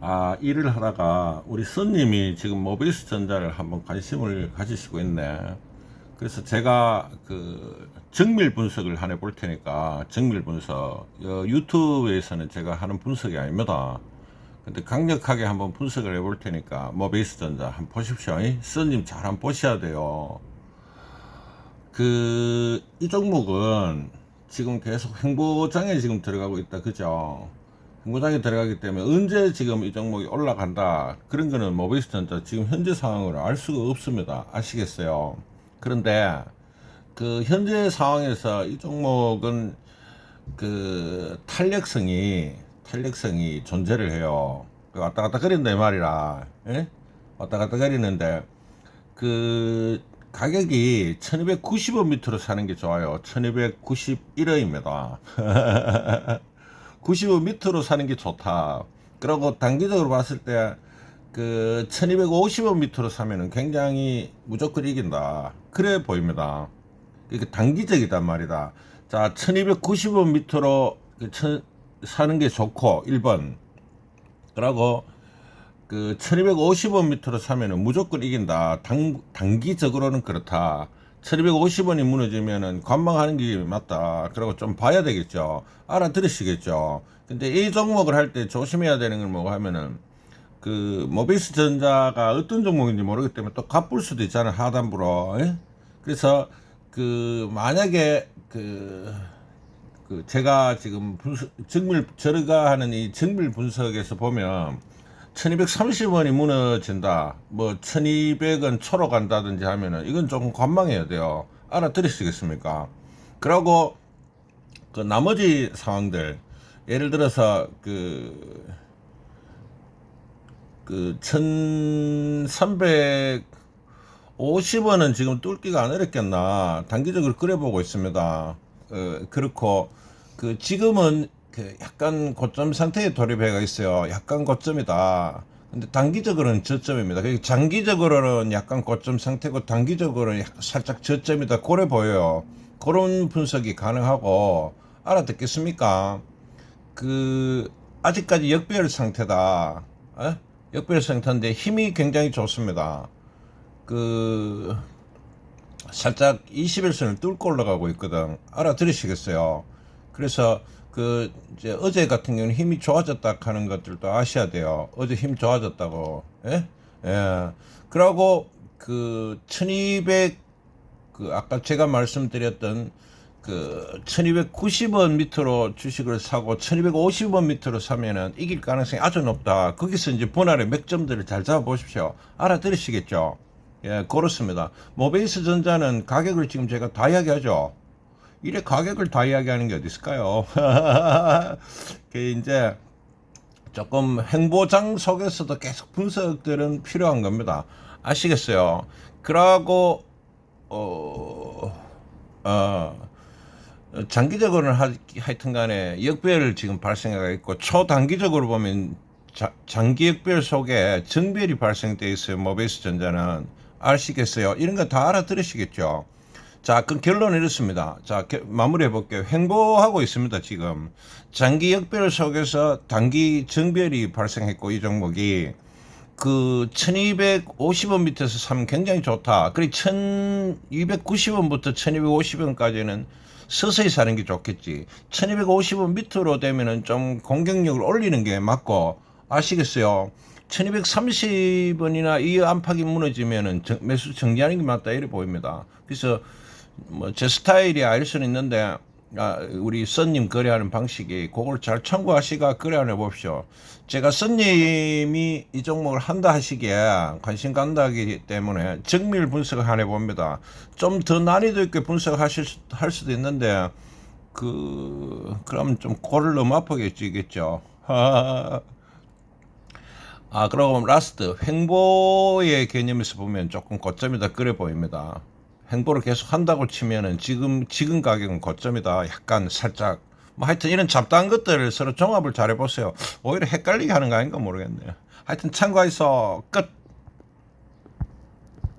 아, 일을 하다가 우리 선님이 지금 모비스 전자를 한번 관심을 가지시고 있네. 그래서 제가 그 정밀 분석을 하나 볼 테니까 정밀 분석 어, 유튜브에서는 제가 하는 분석이 아닙니다. 근데 강력하게 한번 분석을 해볼 테니까 모비스 전자 한번 보십시오. 이? 선님 잘 한번 보셔야 돼요. 그 이 종목은 지금 계속 행보장에 지금 들어가고 있다 그죠? 행보장에 들어가기 때문에 언제 지금 이 종목이 올라간다 그런 거는 모비스 전자 지금 현재 상황으로 알 수가 없습니다. 아시겠어요? 그런데 그 현재 상황에서 이 종목은 그 탄력성이 탄력성이 존재를 해요. 그 왔다 갔다 거린다 이 말이라. 예? 왔다 갔다 거리는데 그 가격이 1290원 밑으로 사는 게 좋아요. 1291원입니다. 90원 밑으로 사는 게 좋다. 그리고 단기적으로 봤을 때 그 1250원 밑으로 사면은 굉장히 무조건 이긴다. 그래 보입니다. 이게 단기적이단 말이다. 자, 1290원 밑으로 그 천- 사는 게 좋고 1번. 그러고 그 1250원 밑으로 사면은 무조건 이긴다. 단, 단기적으로는 그렇다. 1250원이 무너지면은 관망하는 게 맞다. 그리고 좀 봐야 되겠죠. 알아들으시겠죠. 근데 이 종목을 할 때 조심해야 되는 건 뭐가 하면은 그 모비스 전자가 어떤 종목인지 모르기 때문에 또 갚을 수도 있잖아요. 하단부로. 예? 그래서 그 만약에 그 그 제가 지금 분석, 정밀 저가 하는 이 정밀 분석에서 보면 1230원이 무너진다. 뭐 1200원 초로 간다든지 하면은 이건 조금 관망해야 돼요. 알아들으시겠습니까? 그리고 그 나머지 상황들 예를 들어서 그 그 1350원은 지금 뚫기가 안 어렵겠나 단기적으로 그려보고 있습니다. 어, 그렇고 그 지금은 그 약간 고점 상태에 돌입해가 있어요. 약간 고점이다. 근데 단기적으로는 저점입니다. 장기적으로는 약간 고점 상태고 단기적으로는 약- 살짝 저점이다. 그래 보여요. 그런 분석이 가능하고 알아듣겠습니까? 그 아직까지 역배열 상태다. 에? 역배열 상태인데 힘이 굉장히 좋습니다. 그 살짝 21선을 뚫고 올라가고 있거든. 알아들으시겠어요? 그래서 그 이제 어제 같은 경우는 힘이 좋아졌다 하는 것들도 아셔야 돼요. 어제 힘 좋아졌다고. 예? 예. 그러고 그 1200, 그 아까 제가 말씀드렸던 그 1290원 밑으로 주식을 사고 1250원 밑으로 사면은 이길 가능성이 아주 높다. 거기서 이제 분할의 맥점들을 잘 잡아보십시오. 알아들으시겠죠? 예, 그렇습니다. 모베이스 전자는 가격을 지금 제가 다 이야기하죠. 이래 가격을 다 이야기하는 게 어디 있을까요? 그 이제 조금 행보장 속에서도 계속 분석들은 필요한 겁니다. 아시겠어요? 그러고 어, 어, 장기적으로는 하, 하여튼 간에 역배열 지금 발생하고 있고 초단기적으로 보면 자, 장기 역배열 속에 정배열이 발생돼 있어요. 모베이스 전자는 아시겠어요? 이런 거 다 알아들으시겠죠? 자, 그 결론은 이렇습니다. 자, 겨- 마무리해 볼게요. 횡보하고 있습니다, 지금. 장기 역별 속에서 단기 정별이 발생했고, 이 종목이. 그, 1250원 밑에서 사면 굉장히 좋다. 그리고 1290원부터 1250원까지는 서서히 사는 게 좋겠지. 1250원 밑으로 되면은 좀 공격력을 올리는 게 맞고, 아시겠어요? 1230원이나 이 안팎이 무너지면은 정- 매수 정리하는 게 맞다 이래 보입니다. 그래서 뭐 제 스타일이 알 수는 있는데 아, 우리 선님 거래하는 방식이 그걸 잘 참고하시가 거래하는 봅시오. 제가 선님이 이 종목을 한다 하시기에 관심 간다기 때문에 정밀 분석을 하내 봅니다. 좀 더 난이도 있게 분석하실 수, 할 수도 있는데 그 그럼 좀 코를 너무 아프게 찌겠죠. 아, 그럼 라스트 횡보의 개념에서 보면 조금 고점이다 그래 보입니다. 횡보를 계속 한다고 치면은 지금 지금 가격은 고점이다. 약간 살짝 뭐 하여튼 이런 잡다한 것들을 서로 종합을 잘 해보세요. 오히려 헷갈리게 하는 거 아닌가 모르겠네요. 하여튼 참고해서 끝.